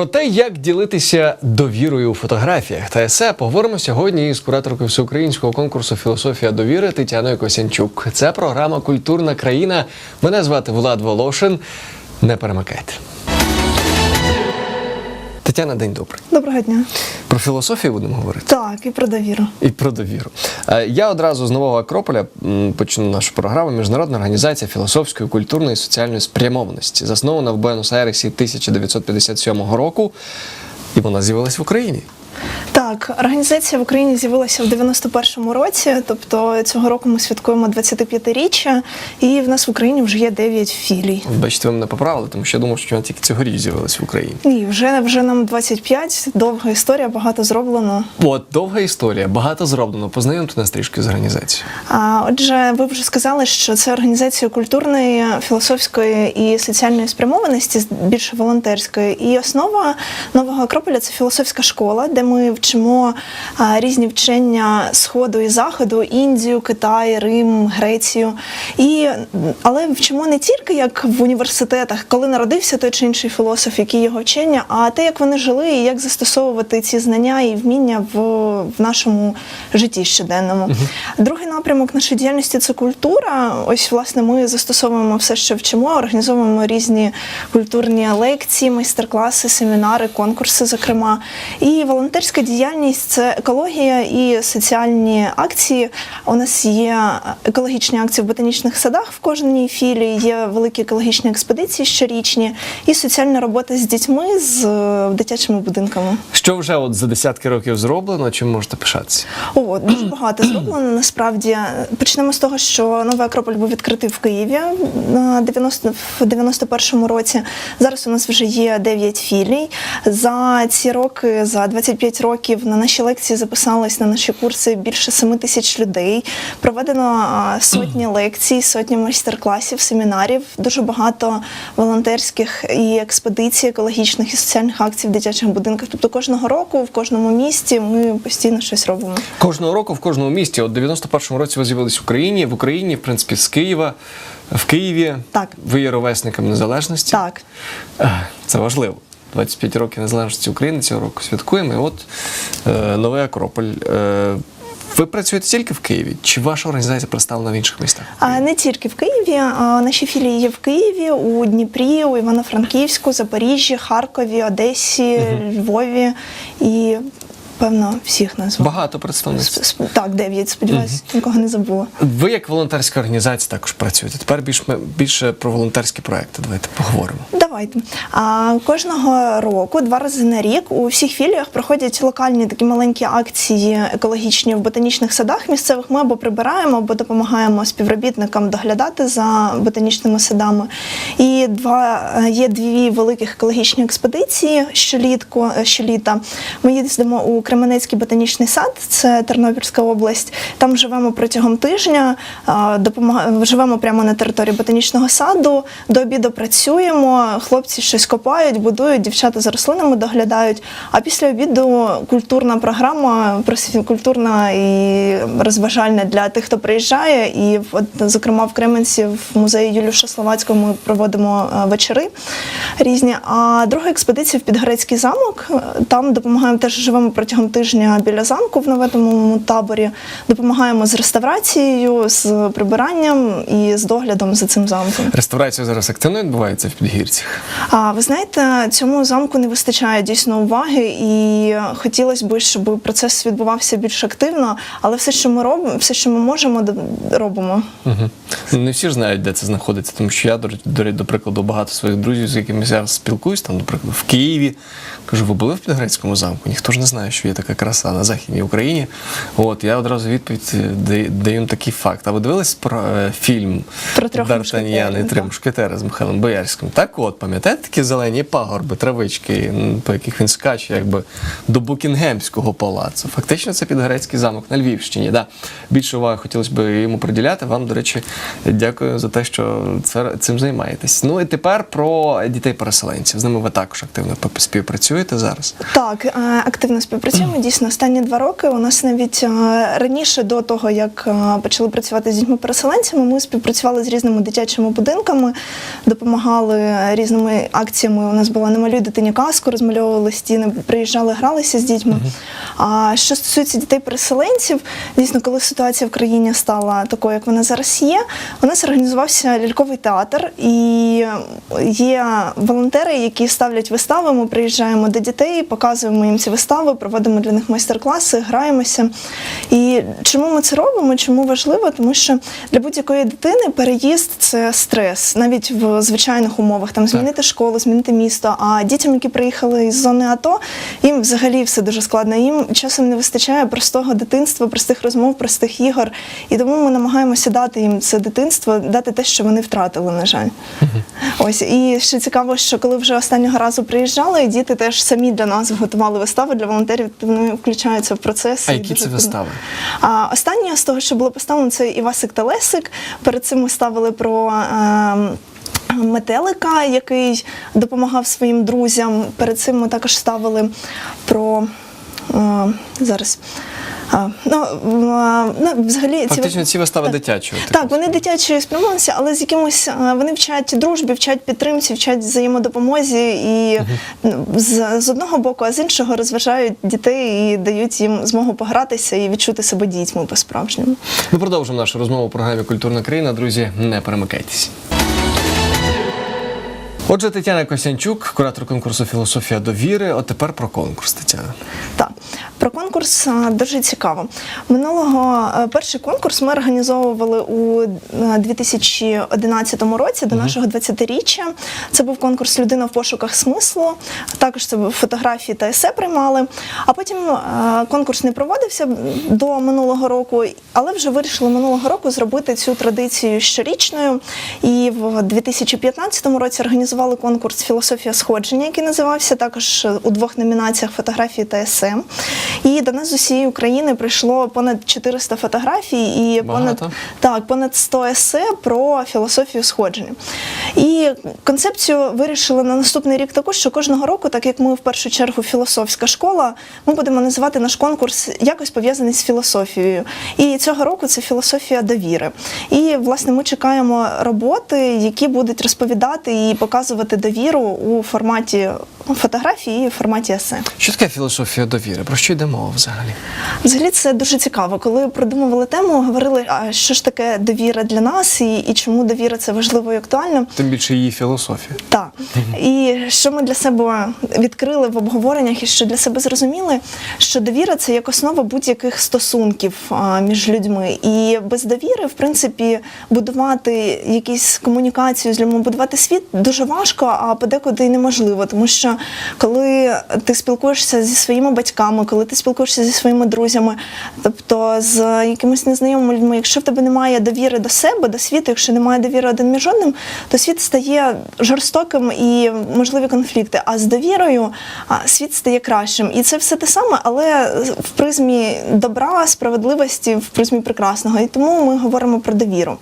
Про те, як ділитися довірою у фотографіях та есе, поговоримо сьогодні із кураторкою всеукраїнського конкурсу Філософія довіри Тетяною Косянчук. Це програма Культурна країна. Мене звати Влад Волошин. Не перемикайте. Тетяна, день добрий. Доброго дня. Про філософію будемо говорити. Так, і про довіру. І про довіру. Е, Я одразу з нового Акрополя почну нашу програму. Міжнародна організація філософської, культурної і соціальної спрямованості, заснована в Буенос-Айресі 1957 року, і вона з'явилась в Україні. Так, організація в Україні з'явилася в 91-му році, тобто цього року ми святкуємо 25-річчя, і в нас в Україні вже є 9 філій. Бачите, ви мене поправили, тому що я думав, що вона тільки цьогоріч з'явилась в Україні. Ні, вже вже нам 25, довга історія, багато зроблено. От довга історія, багато зроблено. Познайомте нас трішки з організацією. А отже, ви вже сказали, що це організація культурної, філософської і соціальної спрямованості, більше волонтерської. І основа нового Акрополя це філософська школа, де ми вчимо різні вчення сходу і заходу, Індію, Китай, Рим, Грецію. І, але вчимо не тільки як в університетах, коли народився той чи інший філософ, які його вчення, а те, як вони жили, і як застосовувати ці знання і вміння в, в нашому житті щоденному. Другий напрямок нашої діяльності це культура. Ось, власне, ми застосовуємо все, що вчимо, організовуємо різні культурні лекції, майстер-класи, семінари, конкурси, зокрема. І волонтерська діяльність це екологія і соціальні акції. У нас є екологічні акції в ботанічних садах в кожній філії, є великі екологічні експедиції щорічні, і соціальна робота з дітьми з е, дитячими будинками. Що вже от за десятки років зроблено, чим можете пишатися? О, дуже багато зроблено. Насправді почнемо з того, що новий Акрополь був відкритий в Києві на 90, в 91-му році. Зараз у нас вже є 9 філій. За ці роки, за 25 років, на наші лекції записалось на наші курси більше 7 тисяч людей. Проведено сотні лекцій, сотні майстер-класів, семінарів. Дуже багато волонтерських і експедицій, екологічних і соціальних акцій в дитячих будинках. Тобто кожного року в кожному місті ми постійно щось робимо. Кожного року в кожному місті, от в 91-му році ви з'явились в Україні, в Україні, в принципі, з Києва, в Києві. Так. Ви є ровесником незалежності. Так. Це важливо. 25 років незалежності України цього року святкуємо. І от е, новий Акрополь. Е, ви працюєте тільки в Києві? Чи ваша організація представлена в інших містах? А не тільки в Києві. А наші філії є в Києві, у Дніпрі, у Івано-Франківську, Запоріжжі, Харкові, Одесі, Львові і певно всіх назву. Багато представництв. Так, дев'ять. Сподіваюсь, нікого не забула. Ви як волонтерська організація також працюєте. Тепер більш, більше про волонтерські проекти. Давайте поговоримо. Давайте. А кожного року, два рази на рік, у всіх філіях проходять локальні такі маленькі акції екологічні в ботанічних садах місцевих. Ми або прибираємо, або допомагаємо співробітникам доглядати за ботанічними садами. І два е, є дві великих екологічні експедиції щолітку, е, щоліта. Ми їздимо у Кременецький ботанічний сад, це Тернопільська область. Там живемо протягом тижня, живемо прямо на території ботанічного саду. До обіду працюємо, хлопці щось копають, будують, дівчата за рослинами доглядають. А після обіду культурна програма, культурна і розважальна для тих, хто приїжджає. І от, зокрема в Кременці в музеї Юліуша Словацького ми проводимо е, вечори різні. А друга експедиція в Підгорецький замок. Там допомагаємо теж живемо протягом тижня біля замку в новому таборі. Допомагаємо з реставрацією, з прибиранням і з доглядом за цим замком. Реставрація зараз активно відбувається в підгірцях. А ви знаєте, цьому замку не вистачає дійсно уваги, і хотілося б, щоб процес відбувався більш активно, але все, що ми робимо, все, що ми можемо, робимо. Угу. Не всі ж знають, де це знаходиться, тому що я, до, речі, до, до прикладу, багато своїх друзів, з якими я спілкуюсь, там, наприклад, в Києві. Кажу, ви були в Підгрецькому замку? Ніхто ж не знає, що є така краса на Західній Україні. От, я одразу відповідь е, даю, такий факт. А ви дивились про е, фільм Про Д'Артаньян і три мушкетери з Михайлом Боярським? Так от, пам'ятаєте такі зелені пагорби, травички, по яких він скаче, якби до Букінгемського палацу. Фактично, це Підгорецький замок на Львівщині. Да. Більше уваги хотілося б йому приділяти. Вам, до речі, дякую за те, що цим займаєтесь. Ну і тепер про дітей-переселенців. З ними ви також активно співпрацюєте зараз. Так, е, активно співпрацюємо. Працюємо дійсно останні два роки. У нас навіть е, раніше до того, як е, почали працювати з дітьми-переселенцями, ми співпрацювали з різними дитячими будинками, допомагали різними акціями. У нас була намалюй дитині казку, розмальовували стіни, приїжджали, гралися з дітьми. А що стосується дітей-переселенців, дійсно, коли ситуація в країні стала такою, як вона зараз є, у нас організувався ляльковий театр, і є волонтери, які ставлять вистави. Ми приїжджаємо до дітей, показуємо їм ці вистави, проводимо для них майстер-класи, граємося. І чому ми це робимо? Чому важливо? Тому що для будь-якої дитини переїзд це стрес, навіть в звичайних умовах, там змінити школу, змінити місто. А дітям, які приїхали із зони АТО, їм взагалі все дуже складно. Їм часом не вистачає простого дитинства, простих розмов, простих ігор. І тому ми намагаємося дати їм це дитинство, дати те, що вони втратили, на жаль. Ось і ще цікаво, що коли вже останнього разу приїжджали, діти теж самі для нас готували вистави для волонтерів, вони включаються в процес. А які це вистави? А останнє з того, що було поставлено, це Івасик та Лесик. Перед цим ми ставили про. Е, Метелика, який допомагав своїм друзям. Перед цим ми також ставили про е, зараз. А, ну, е, ну, взагалі, Фактично, ці вистави Так. дитячої. так, вони дитячі спрямованості, але з якимось вони вчать дружбі, вчать підтримці, вчать взаємодопомозі і ну, з, з одного боку, а з іншого розважають дітей і дають їм змогу погратися і відчути себе дітьми по-справжньому. Ми продовжимо нашу розмову у програмі Культурна країна. Друзі, не перемикайтесь. Отже, Тетяна Косянчук, куратор конкурсу Філософія довіри. От тепер про конкурс, Тетяна. Так, про конкурс дуже цікаво. Минулого е, перший конкурс ми організовували у е, 2011 році до нашого 20-річчя. Це був конкурс Людина в пошуках смислу. Також це фотографії та есе приймали. А потім е, конкурс не проводився до минулого року, але вже вирішили минулого року зробити цю традицію щорічною. І в 2015 році організували конкурс Філософія сходження, який називався також у двох номінаціях фотографії та есе. І до нас з усієї України прийшло понад 400 фотографій і понад так, понад 100 есе про філософію сходження. І концепцію вирішили на наступний рік таку, що кожного року, так як ми в першу чергу філософська школа, ми будемо називати наш конкурс якось пов'язаний з філософією. І цього року це філософія довіри. І власне ми чекаємо роботи, які будуть розповідати і показувати довіру у форматі фотографії в форматі есе. Що таке філософія довіри? Про що йде мова взагалі? Взагалі це дуже цікаво. Коли продумували тему, говорили, а що ж таке довіра для нас, і, і чому довіра це важливо і актуально. Тим більше її філософія. Так. І що ми для себе відкрили в обговореннях, і що для себе зрозуміли, що довіра це як основа будь-яких стосунків а, між людьми. І без довіри, в принципі, будувати якісь комунікацію з людьми, будувати світ дуже важко, а подекуди й неможливо. Тому що коли ти спілкуєшся зі своїми батьками, коли ти спілкуєшся зі своїми друзями, тобто з якимись незнайомими людьми, якщо в тебе немає довіри до себе, до світу, якщо немає довіри один між одним, то світ стає жорстоким і можливі конфлікти. А з довірою світ стає кращим. І це все те саме, але в призмі добра, справедливості, в призмі прекрасного. І тому ми говоримо про довіру.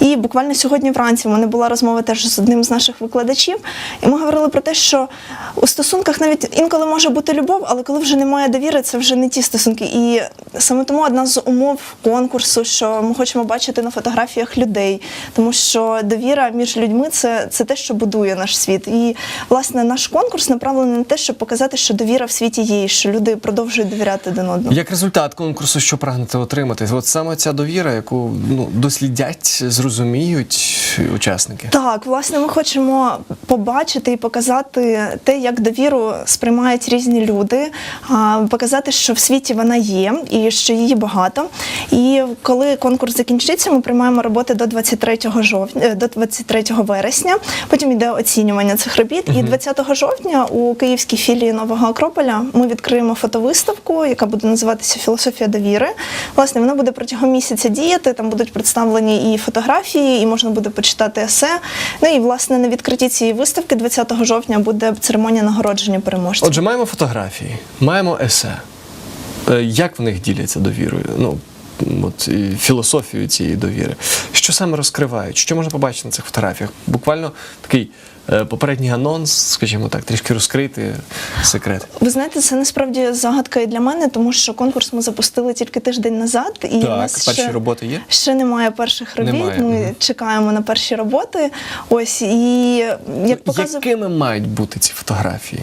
І буквально сьогодні вранці в мене була розмова теж з одним з наших викладачів, і ми говорили про те, що у стосунках навіть інколи може бути любов, але коли вже немає довіри, це вже не ті стосунки. І саме тому одна з умов конкурсу, що ми хочемо бачити на фотографіях людей, тому що довіра між людьми це, це те, що будує наш світ. І власне наш конкурс направлений на те, щоб показати, що довіра в світі є, і що люди продовжують довіряти один одному. Як результат конкурсу, що прагнете отримати? От саме ця довіра, яку ну, дослідять, зрозуміють учасники. Так, власне, ми хочемо побачити і показати те, як довіру сприймають різні люди, показати, що в світі вона є і що її багато. І коли конкурс закінчиться, ми приймаємо роботи до 23 жовтня, е, до 23 вересня. Потім йде оцінювання цих робіт. І 20 жовтня у київській філії Нового Акрополя ми відкриємо фотовиставку, яка буде називатися Філософія довіри. Власне, вона буде протягом місяця діяти. Там будуть представлені і фотографії, і можна буде почитати есе. Ну і власне на відкритті цієї виставки 20 жовтня буде церемонія нагородження переможців. Отже, маємо фотографії, маємо есе. Е, Як в них діляться довірою? Ну, от і філософію цієї довіри. Що саме розкривають? Що можна побачити на цих фотографіях? Буквально такий попередній анонс, скажімо так, трішки розкрити секрет. Ви знаєте, це насправді загадка і для мене, тому що конкурс ми запустили тільки тиждень назад, і у Так, нас перші ще, роботи є? ще немає перших робіт. Немає, Ми мгм. чекаємо на перші роботи. Ось і як показує Якими мають бути ці фотографії?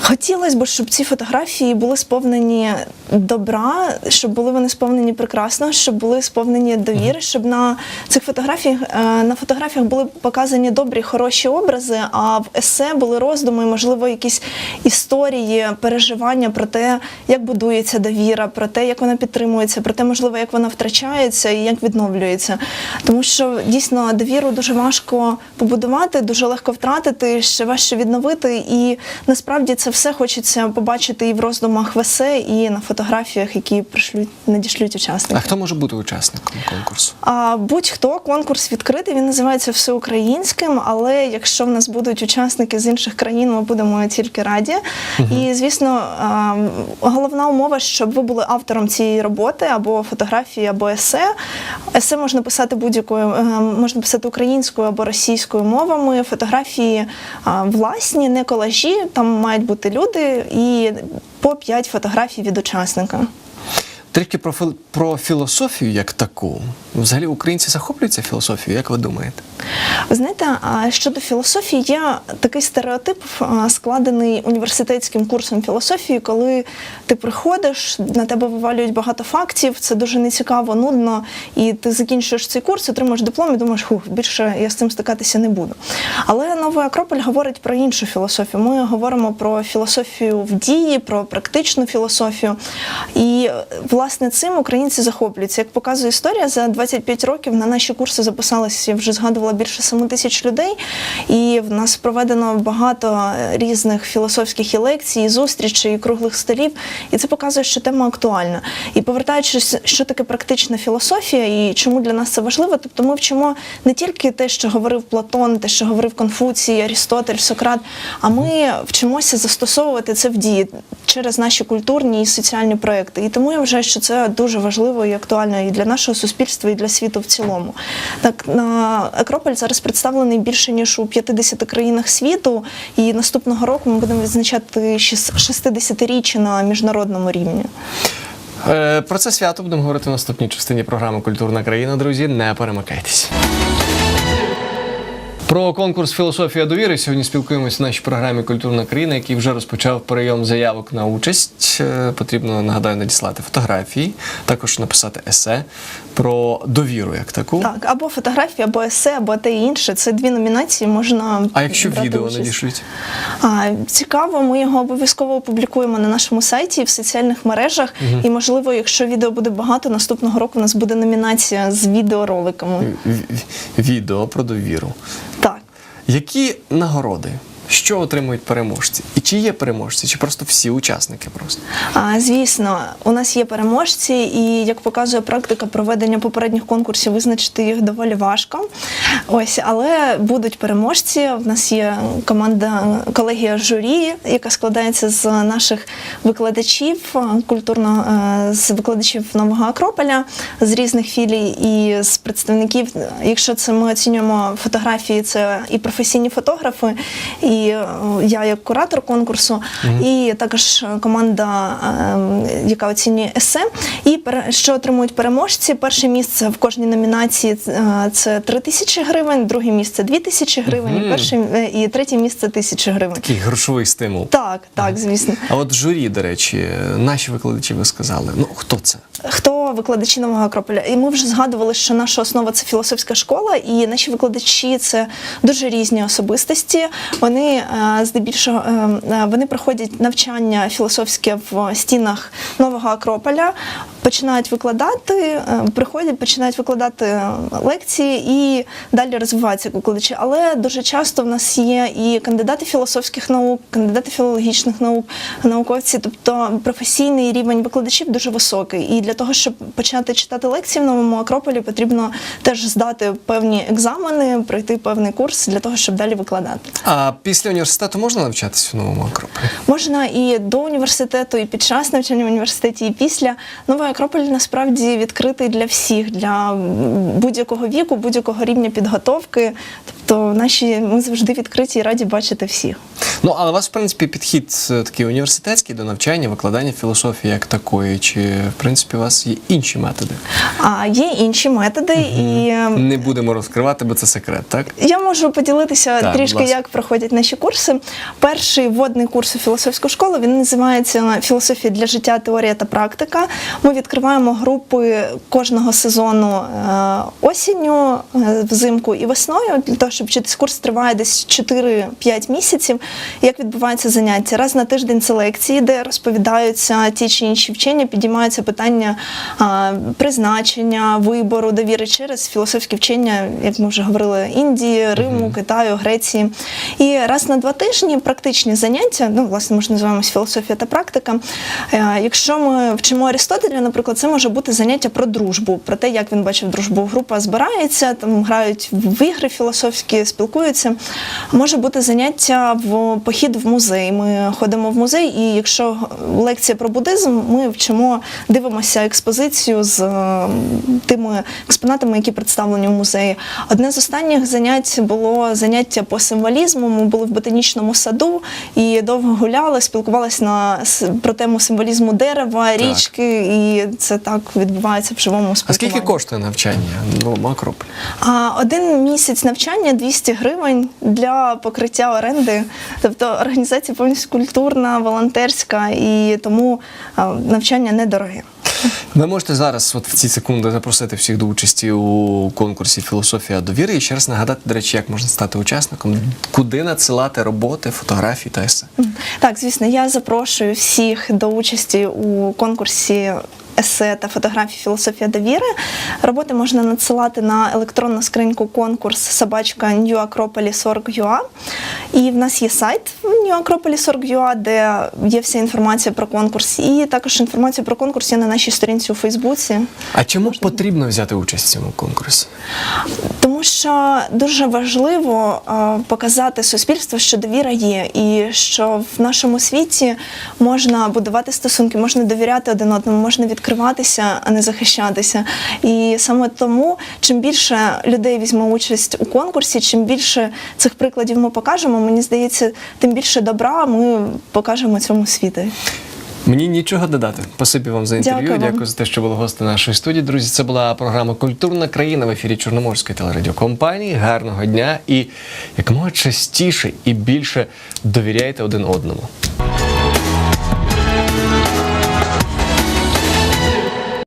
Хотілося б, щоб ці фотографії були сповнені добра, щоб були вони сповнені прекрасного, щоб були сповнені довіри, щоб на цих фотографіях е, на фотографіях були показані добрі, хороші образи, а в есе були роздуми, можливо, якісь історії, переживання про те, як будується довіра, про те, як вона підтримується, про те, можливо, як вона втрачається і як відновлюється. Тому що дійсно довіру дуже важко побудувати, дуже легко втратити, ще важче відновити. І насправді це все хочеться побачити і в роздумах в есе, і на фотографіях, які пришлють, надішлють А учасники. хто може бути учасником конкурсу? А будь-хто конкурс відкритий, він називається всеукраїнським. Але якщо в нас будуть учасники з інших країн, ми будемо тільки раді. І звісно, головна умова, щоб ви були автором цієї роботи або фотографії, або есе. Есе можна писати будь-якою, е, можна писати українською або російською мовами. Фотографії власні, не колажі. Там мають бути люди і по 5 фотографій від учасника. Трішки про, філ- про філософію як таку. Взагалі українці захоплюються філософією, як ви думаєте? Ви знаєте, щодо філософії, є такий стереотип, складений університетським курсом філософії, коли ти приходиш, на тебе вивалюють багато фактів, це дуже нецікаво, нудно, і ти закінчуєш цей курс, отримуєш диплом і думаєш, хух, більше я з цим стикатися не буду. Але новий Акрополь говорить про іншу філософію. Ми говоримо про філософію в дії, про практичну філософію. І власне цим українці захоплюються. Як показує історія, за 25 років на наші курси записалися, я вже згадувала більше 7 тисяч людей, і в нас проведено багато різних філософських і лекцій, і зустрічей, і круглих столів. І це показує, що тема актуальна. І повертаючись, що таке практична філософія і чому для нас це важливо, тобто ми вчимо не тільки те, що говорив Платон, те, що говорив Конфуцій, Арістотель, Сократ, а ми вчимося застосовувати це в дії через наші культурні і соціальні проекти. І тому я вважаю, що це дуже важливо і актуально і для нашого суспільства, і для світу в цілому. Так на Акрополь зараз представлений більше ніж у 50 країнах світу, і наступного року ми будемо відзначати 60-річчя на міжнародному рівні. Е, Про це свято будемо говорити в наступній частині програми Культурна країна. Друзі, не перемикайтесь. Про конкурс Філософія довіри сьогодні спілкуємося в нашій програмі Культурна країна, який вже розпочав прийом заявок на участь. Е, Потрібно нагадаю надіслати фотографії, також написати есе про довіру як таку. Так, або фотографії, або есе, або те і інше. Це дві номінації. Можна А якщо брати відео участь. надішлють? А, цікаво, ми його обов'язково опублікуємо на нашому сайті і в соціальних мережах. І можливо, якщо відео буде багато, наступного року у нас буде номінація з відеороликами. Відео про довіру. Які нагороди? Що отримують переможці? І чи є переможці, чи просто всі учасники просто? А, звісно, у нас є переможці, і як показує практика проведення попередніх конкурсів, визначити їх доволі важко. Ось, але будуть переможці. В нас є команда колегія журі, яка складається з наших викладачів культурно е, з викладачів нового Акрополя з різних філій і з представників. Якщо це ми оцінюємо фотографії, це і професійні фотографи, і е, я як куратор конкурсу, і також команда, е, яка оцінює есе. І що отримують переможці? Перше місце в кожній номінації е, це 3 тисячі гривень, друге місце 2 тисячі гривень, і перше е, і третє місце тисячі гривень. Такий грошовий стимул. Так, так, звісно. А от журі, до речі, наші викладачі ви сказали. Ну хто це? Хто викладачі нового Акрополя? І ми вже згадували, що наша основа це філософська школа, і наші викладачі це дуже різні особистості. Вони е, здебільшого е, е, вони проходять навчання філософське в стінах нового Акрополя, починають викладати, е, приходять, починають викладати е, лекції і далі розвиваються викладачі. Але дуже часто в нас є і кандидати філософських наук, кандидати філологічних наук, науковці, тобто професійний рівень викладачів дуже високий. І для того, щоб почати читати лекції в новому Акрополі, потрібно теж здати певні екзамени, пройти певний курс для того, щоб далі викладати. А після університету можна навчатися в новому Акрополі? Можна і до університету, і під час навчання в університеті, і після. Новий Акрополь насправді відкритий для всіх, для будь-якого віку, будь-якого рівня підготовки. Тобто наші ми завжди відкриті і раді бачити всіх. Ну, але у вас, в принципі, підхід е, такий університетський до навчання, викладання філософії як такої, чи в принципі у вас є інші методи? А є інші методи, і ем, Не будемо розкривати, бо це секрет, так? Я можу поділитися Так, трішки, як проходять наші курси. Перший вводний курс у філософську школу він називається Філософія для життя, теорія та практика. Ми відкриваємо групи кожного сезону е, осінню, е, взимку і весною. Для того, щоб курс триває десь 4-5 місяців. Як відбуваються заняття? Раз на тиждень це лекції, де розповідаються ті чи інші вчення, підіймаються питання призначення, вибору, довіри через філософські вчення, як ми вже говорили, Індії, Риму, Китаю, Греції. І раз на два тижні практичні заняття, ну, власне, ми ж називаємось філософія та практика. Е, Якщо ми вчимо Аристотеля, наприклад, це може бути заняття про дружбу, про те, як він бачив дружбу. Група збирається, там грають в ігри філософські, спілкуються. Може бути заняття в похід в музей. Ми ходимо в музей, і якщо лекція про буддизм, ми вчимо, дивимося експозицію з е, тими експонатами, які представлені в музеї. Одне з останніх занять було заняття по символізму. Ми були в ботанічному саду і довго гуляли, спілкувалися на про тему символізму дерева, річки, і це так відбувається в живому А скільки коштує навчання в Акрополі? А один місяць навчання 200 гривень для покриття оренди. Тобто організація повністю культурна, волонтерська, і тому навчання недороге. Ви можете зараз, от в ці секунди, запросити всіх до участі у конкурсі Філософія довіри і ще раз нагадати, до речі, як можна стати учасником, куди надсилати роботи, фотографії та есе. Так, звісно, я запрошую всіх до участі у конкурсі. Есе та фотографії філософія довіри. Роботи можна надсилати на електронну скриньку конкурс собачка newacropolis.org.ua. І в нас є сайт newacropolis.org.ua, де є вся інформація про конкурс. І також інформація про конкурс є на нашій сторінці у Фейсбуці. А чому потрібно взяти участь в цьому конкурсі? Тому що дуже важливо е, показати суспільству, що довіра є, і що в нашому світі можна будувати стосунки, можна довіряти один одному, можна відкриватися, а не захищатися. І саме тому, чим більше людей візьме участь у конкурсі, чим більше цих прикладів ми покажемо, мені здається, тим більше добра ми покажемо цьому світу. Мені нічого додати. Спасибі вам за інтерв'ю. Дякую вам. Дякую за те, що були гости нашої студії. Друзі, це була програма Культурна країна в ефірі Чорноморської телерадіокомпанії. Гарного дня і якомога частіше і більше довіряйте один одному.